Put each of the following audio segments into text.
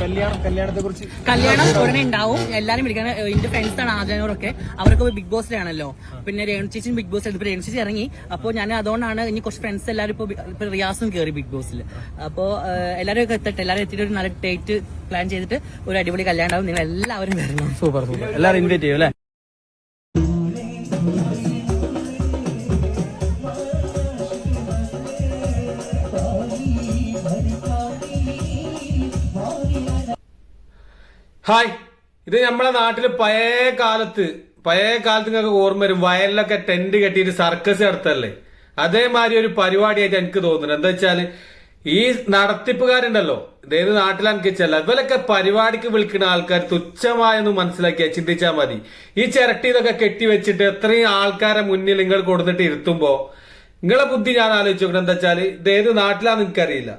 കല്യാണം കല്യാണത്തെ കുറിച്ച് കല്യാണം ഉടനെ ഉണ്ടാവും. എല്ലാരും വിളിക്കണം എന്റെ ഫ്രണ്ട്സ് ആണ് ആദ്യനോടൊക്കെ അവരൊക്കെ ബിഗ് ബോസിലാണല്ലോ പിന്നെ രേണു ചേച്ചി ബിഗ് ബോസ് ഇപ്പൊ രേണു ചേച്ചി ഇറങ്ങി. അപ്പൊ ഞാൻ അതുകൊണ്ടാണ് ഇനി കുറച്ച് ഫ്രണ്ട്സ് എല്ലാരും ഇപ്പൊ ഇപ്പൊ റിയാസും കയറി ബിഗ് ബോസിൽ. അപ്പോൾ എല്ലാരും ഒക്കെ എത്തട്ടെ. എല്ലാരും എത്തിയിട്ട് ഒരു നല്ല ഡേറ്റ് പ്ലാൻ ചെയ്തിട്ട് ഒരു അടിപൊളി കല്യാണം ഉണ്ടാവും. നിങ്ങൾ എല്ലാവരും വരണം. Super super. എല്ലാരും ഇൻവൈറ്റ് ചെയ്യും അല്ലേ? ഹായ് ഇത് നമ്മളെ നാട്ടിൽ പഴയ കാലത്ത് പഴയ കാലത്ത് നിങ്ങൾക്ക് ഓർമ്മ വരും. വയലിലൊക്കെ ടെന്റ് കെട്ടിയിട്ട് സർക്കസ് നടത്തല്ലേ? അതേമാതിരി ഒരു പരിപാടിയായിട്ട് എനിക്ക് തോന്നുന്നു എന്താ വെച്ചാൽ ഈ നടത്തിപ്പുകാരുണ്ടല്ലോ? ഇതേത് നാട്ടിലാണ് വെച്ചല്ല ഇവരൊക്കെ പരിപാടിക്ക് വിളിക്കുന്ന ആൾക്കാർ തുച്ഛമായൊന്ന് മനസ്സിലാക്കിയാ ചിന്തിച്ചാൽ മതി. ഈ ചിരട്ടി ഇതൊക്കെ കെട്ടി വെച്ചിട്ട് എത്രയും ആൾക്കാരെ മുന്നിൽ നിങ്ങൾ കൊടുത്തിട്ട് ഇരുത്തുമ്പോ നിങ്ങളെ ബുദ്ധി ഞാൻ ആലോചിച്ചു നോക്കണം എന്താ വെച്ചാൽ ഇതേത് നാട്ടിലാന്ന് എനിക്കറിയില്ല.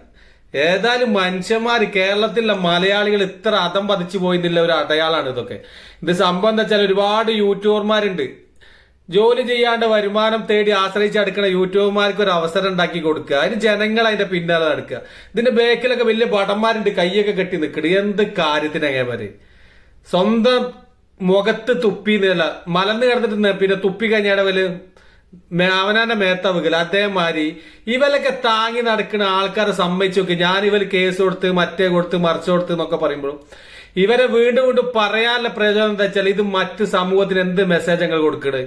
ഏതായാലും മനുഷ്യന്മാർ കേരളത്തിലെ മലയാളികൾ ഇത്ര അതം പതിച്ചു പോയിന്നില്ല ഒരു അടയാളാണ് ഇതൊക്കെ. ഇത് സംഭവം എന്താ വെച്ചാൽ ഒരുപാട് യൂട്യൂബർമാരുണ്ട്. ജോലി ചെയ്യാണ്ട് വരുമാനം തേടി ആശ്രയിച്ച് അടുക്കുന്ന യൂട്യൂബർമാർക്ക് ഒരു അവസരം ഉണ്ടാക്കി കൊടുക്കുക. അതിന് ജനങ്ങൾ അതിന്റെ പിന്നാലെ നടക്കുക. ഇതിന്റെ ബേക്കിലൊക്കെ വലിയ ഭടന്മാരുണ്ട് കൈയൊക്കെ കെട്ടി നിൽക്കണ എന്ത് കാര്യത്തിനങ്ങേമാര് സ്വന്തം മുഖത്ത് തുപ്പി മലന്ന് കിടന്നിട്ട് പിന്നെ തുപ്പി കഴിഞ്ഞാടെ വൽ മേ- അവനാന്റെ മേത്തവുകൽ അതേമാതിരി ഇവലൊക്കെ താങ്ങി നടക്കുന്ന ആൾക്കാരെ സമ്മതിച്ചു നോക്കി. ഞാൻ ഇവർ കേസ് കൊടുത്ത് മറ്റേ കൊടുത്ത് മറിച്ചു കൊടുത്ത് എന്നൊക്കെ പറയുമ്പോഴും ഇവരെ വീണ്ടും വീണ്ടും പറയാനുള്ള പ്രയോജനം എന്താ വെച്ചാൽ ഇത് മറ്റു സമൂഹത്തിന് എന്ത് മെസ്സേജ് കൊടുക്കണ്?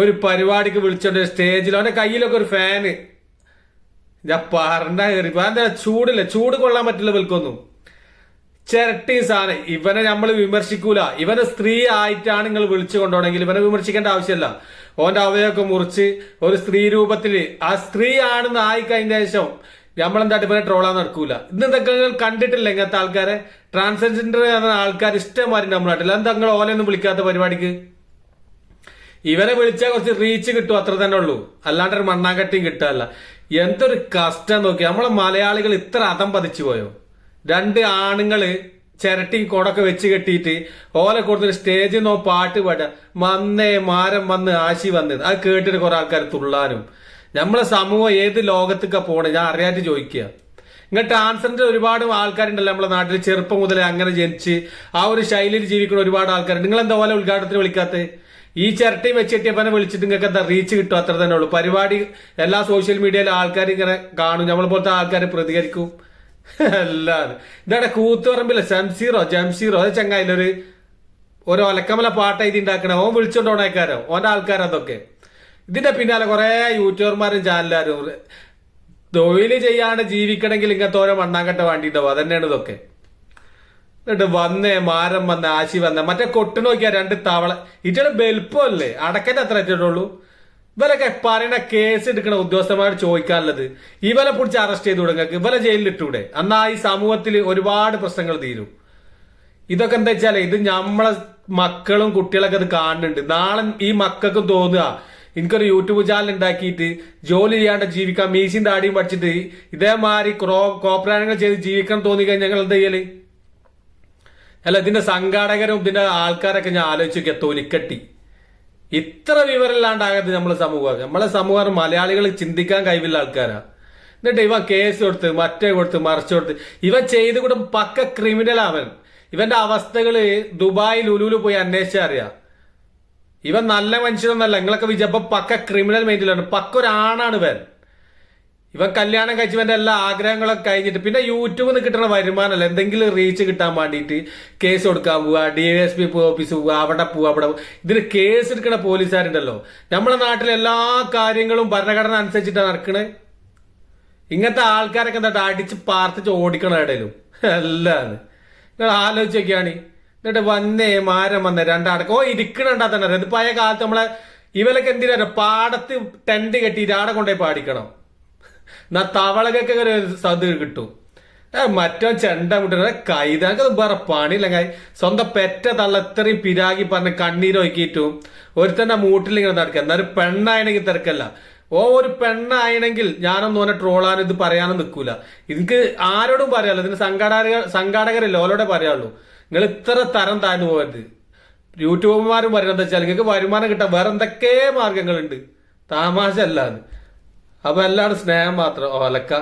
ഒരു പരിപാടിക്ക് വിളിച്ചോണ്ട് സ്റ്റേജിൽ അവന്റെ കയ്യിലൊക്കെ ഒരു ഫാന് ഞാൻ പറഞ്ഞ കയറി ചൂടില്ല? ചൂട് കൊള്ളാൻ പറ്റില്ല ഇവൽക്കൊന്നും. ചിരട്ടി സാധനം ഇവനെ നമ്മൾ വിമർശിക്കൂല. ഇവനെ സ്ത്രീ ആയിട്ടാണ് നിങ്ങൾ വിളിച്ചു കൊണ്ടുപോകണമെങ്കിൽ ഇവനെ വിമർശിക്കേണ്ട ആവശ്യമില്ല. ഓന്റെ അവയൊക്കെ മുറിച്ച് ഒരു സ്ത്രീ രൂപത്തിൽ ആ സ്ത്രീ ആണെന്ന് ആയി കഴിഞ്ഞ ശേഷം നമ്മളെന്തായിട്ട് ഇവനെ ട്രോളാൻ നടക്കൂല. ഇന്ന് ഇതൊക്കെ കണ്ടിട്ടില്ല ഇങ്ങനത്തെ ആൾക്കാരെ? ട്രാൻസ്ജെൻഡർ എന്ന ആൾക്കാർ ഇഷ്ടംമാരി നമ്മുടെ നാട്ടിൽ എന്താ നിങ്ങൾ ഓലൊന്നും വിളിക്കാത്ത പരിപാടിക്ക്? ഇവരെ വിളിച്ചാൽ കുറച്ച് റീച്ച് കിട്ടും അത്ര തന്നെ ഉള്ളൂ. അല്ലാണ്ട് ഒരു മണ്ണാങ്കട്ടിയും കിട്ടാല്ല എന്തൊരു കഷ്ടം നോക്കി നമ്മളെ മലയാളികൾ ഇത്ര അതം പതിച്ചു പോയോ? രണ്ട് ആണുങ്ങൾ ചിരട്ടി കൊടൊക്കെ വെച്ച് കെട്ടിയിട്ട് ഓലെ കൊടുത്തൊരു സ്റ്റേജിൽ നോ പാട്ട് പാടുക. വന്നേ മാരം വന്ന് ആശി വന്ന്. അത് കേട്ടിട്ട് കുറെ ആൾക്കാർ തുള്ളാനും. നമ്മളെ സമൂഹം ഏത് ലോകത്തേക്കാ പോണേ? ഞാൻ അറിയാതെ ചോദിക്കുക ഇങ്ങനെ ട്രാൻസ്ജെൻഡർ ഒരുപാട് ആൾക്കാരുണ്ടല്ലോ നമ്മുടെ നാട്ടിൽ ചെറുപ്പം മുതലേ അങ്ങനെ ജനിച്ച് ആ ഒരു ശൈലിയിൽ ജീവിക്കുന്ന ഒരുപാട് ആൾക്കാർ നിങ്ങൾ എന്താ പോലെ ഉദ്ഘാടനത്തിന് വിളിക്കാത്തത് ഈ ചിരട്ടി വെച്ച് വെച്ചിട്ടിയപ്പനെ വിളിച്ചിട്ട് നിങ്ങൾക്ക് എന്താ റീച്ച് കിട്ടും? അത്ര തന്നെ ഉള്ളൂ. പരിപാടി എല്ലാ സോഷ്യൽ മീഡിയയിലും ആൾക്കാർ ഇങ്ങനെ കാണും. നമ്മളെ പോലത്തെ ആൾക്കാർ പ്രതികരിക്കും. അല്ലാതെ ഇതാണ് കൂത്തുപറമ്പില്ല ജംസീറോ ജംസീറോ അത് ചങ്ങായിലൊരു ഒരു ഒലക്കമല പാട്ട് എഴുതി ഉണ്ടാക്കണ. ഓൻ ഓന്റെ ആൾക്കാരതൊക്കെ ഇതിന്റെ പിന്നാലെ കുറെ യൂട്യൂബർമാരും ചാനലുകാരും. തൊഴിൽ ചെയ്യാണ്ട് ജീവിക്കണമെങ്കിൽ ഇങ്ങനത്തെ ഓരോ മണ്ണാങ്കട്ട വേണ്ടിണ്ടാവും അതന്നെയാണ് ഇതൊക്കെ. എന്നിട്ട് വന്നേ മാരം വന്ന ആശി വന്ന. മറ്റേ കൊട്ടു നോക്കിയാ രണ്ട് തവള. ഇറ്റയുടെ ബെൽപ്പല്ലേ അടക്കത്തെ അത്ര എത്തിയിട്ടുള്ളൂ ഇവരൊക്കെ പറയണ കേസ് എടുക്കണ ഉദ്യോഗസ്ഥന്മാരോട് ചോദിക്കാനുള്ളത് ഇവരെ പിടിച്ച് അറസ്റ്റ് ചെയ്ത് തുടങ്ങക്ക് ഇവരെ ജയിലിൽ ഇട്ടൂടെ? എന്നാ ഈ സമൂഹത്തിൽ ഒരുപാട് പ്രശ്നങ്ങൾ തീരും. ഇതൊക്കെ എന്താ വെച്ചാൽ ഇത് നമ്മളെ മക്കളും കുട്ടികളൊക്കെ ഇത് കാണുന്നുണ്ട്. നാളെ ഈ മക്കൾക്കും തോന്നുക എനിക്കൊരു യൂട്യൂബ് ചാനൽ ഉണ്ടാക്കിയിട്ട് ജോലി ചെയ്യാണ്ട് ജീവിക്കാം മീശിൻ താടിയും പഠിച്ചിട്ട് ഇതേമാതിരി ക്രോ കോപ്രാനങ്ങൾ ചെയ്ത് ജീവിക്കാൻ തോന്നി കഴിഞ്ഞാൽ ഞങ്ങൾ എന്താ ചെയ്യൽ? അല്ല ഇതിന്റെ സംഘാടകരും ഇതിന്റെ ആൾക്കാരൊക്കെ ഞാൻ ആലോചിക്കുക തൊലിക്കട്ടി. ഇത്ര വിവരമില്ലാണ്ടാകരുത് നമ്മളെ സമൂഹം നമ്മളെ സമൂഹം മലയാളികൾ ചിന്തിക്കാൻ കഴിവില്ല ആൾക്കാരാ. എന്നിട്ട് ഇവ കേസ് കൊടുത്ത് മറ്റേ കൊടുത്ത് മറിച്ചു കൊടുത്ത് ഇവ ചെയ്ത് കൂടും പക്ക ക്രിമിനൽ അവൻ. ഇവന്റെ അവസ്ഥകൾ ദുബായിൽ ലുലുലു പോയി അന്വേഷിച്ചാ അറിയാം. ഇവൻ നല്ല മനുഷ്യനൊന്നല്ല. നിങ്ങളൊക്കെ വിചാരിച്ചപ്പോ പക്ക ക്രിമിനൽ മൈൻഡിലാണ് പക്ക ഒരാണാണ് ഇവൻ ഇവൻ കല്യാണം കഴിച്ചവന്റെ എല്ലാ ആഗ്രഹങ്ങളൊക്കെ കഴിഞ്ഞിട്ട് പിന്നെ യൂട്യൂബിൽ നിന്ന് കിട്ടുന്ന വരുമാനമല്ല. എന്തെങ്കിലും റീച്ച് കിട്ടാൻ വേണ്ടിയിട്ട് കേസ് കൊടുക്കാൻ പോവുക ഡി എസ് പി ഓഫീസ് പോവുക അവിടെ പോവുക അവിടെ. ഇതിന് കേസ് എടുക്കുന്ന പോലീസുകാരുണ്ടല്ലോ. നമ്മുടെ നാട്ടിലെ എല്ലാ കാര്യങ്ങളും ഭരണഘടന അനുസരിച്ചിട്ടാണ് നടക്കണത് ഇങ്ങനത്തെ ആൾക്കാരൊക്കെ എന്താ അടിച്ച് പാർത്തിച്ച് ഓടിക്കണം ഇടയിലും. അല്ലാതെ നിങ്ങൾ ആലോചിച്ച് നോക്കിയാണ്. എന്നിട്ട് വന്നേ മാരം വന്നേ രണ്ടടക്കം ഓ ഇരിക്കണണ്ടാ തന്നെ. ഇത് പഴയ കാലത്ത് നമ്മളെ ഇവലൊക്കെ എന്തിനാ പാടത്ത് ടെന്റ് കെട്ടിയിട്ട് ആടെ കൊണ്ടുപോയി പാടിക്കണം. എന്നാ തവളകൊക്കെ ഒരു സത് കിട്ടും. മറ്റോ ചെണ്ട മുട്ടുന്ന കൈതാക്ക് വേറെ പണിയില്ല. കൈ സ്വന്തം പെറ്റ തള്ള ഇത്രയും പിരാകി പറഞ്ഞ് കണ്ണീരൊക്കിയിട്ടും ഒരുത്തന്നെ മൂട്ടിൽ ഇങ്ങനെ നടക്കുക. എന്നാലും പെണ്ണായണെങ്കിൽ തിരക്കല്ല. ഓ ഒരു പെണ്ണായണെങ്കിൽ ഞാനൊന്നും ഓനെ ട്രോളാനും ഇത് പറയാനും നിൽക്കൂല. എനിക്ക് ആരോടും പറയാലോ ഇതിന് സംഘാടക സംഘാടകരില്ല. ഓലോടെ പറയാള്ളൂ നിങ്ങൾ ഇത്ര തരം താഴ്ന്നു പോകരുത്. യൂട്യൂബർമാരും പറയുന്നത് വെച്ചാൽ നിങ്ങൾക്ക് വരുമാനം കിട്ടാൻ വേറെ എന്തൊക്കെ മാർഗങ്ങളുണ്ട് താമാശ അല്ലാന്ന്. അപ്പൊ എല്ലാവരും സ്നേഹം മാത്രം ഓലക്ക